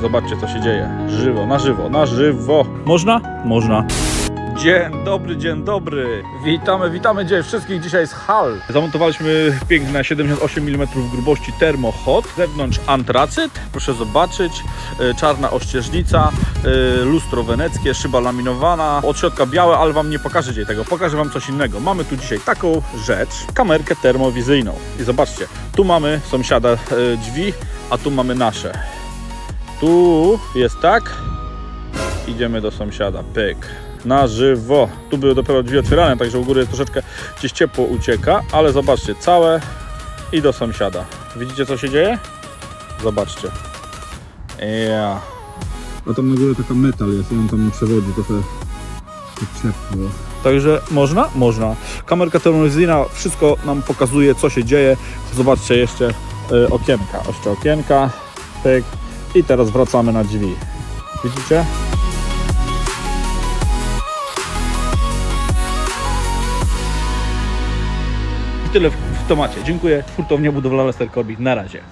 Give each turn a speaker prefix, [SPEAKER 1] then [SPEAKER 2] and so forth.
[SPEAKER 1] Zobaczcie, co się dzieje. Żywo, na żywo, na żywo. Można? Można. Dzień dobry, dzień dobry. Witamy, witamy dzień wszystkich dzisiaj z hal. Zamontowaliśmy piękne 78 mm grubości termohot. Zewnątrz antracyt, proszę zobaczyć. E, Czarna ościeżnica, e, lustro weneckie, szyba laminowana. Od środka białe, ale Wam nie pokażę dzisiaj tego. Pokażę Wam coś innego. Mamy tu dzisiaj taką rzecz, kamerkę termowizyjną. I zobaczcie, tu mamy sąsiada e, drzwi, a tu mamy nasze. Tu jest tak. Idziemy do sąsiada. Pyk. Na żywo. Tu były dopiero drzwi otwierane, także u góry jest troszeczkę gdzieś ciepło ucieka, ale zobaczcie, całe i do sąsiada. Widzicie co się dzieje? Zobaczcie. Ja.
[SPEAKER 2] A tam na górze taka metal jest on tam przewodzi trochę tak ciepło.
[SPEAKER 1] Także można? Można. Kamerka termowizyjna wszystko nam pokazuje, co się dzieje. Zobaczcie jeszcze y, okienka. Jeszcze okienka. Pyk. I teraz wracamy na drzwi. Widzicie? I tyle w, w temacie. Dziękuję. Hurtownia budowlana Sterkorbi. Na razie.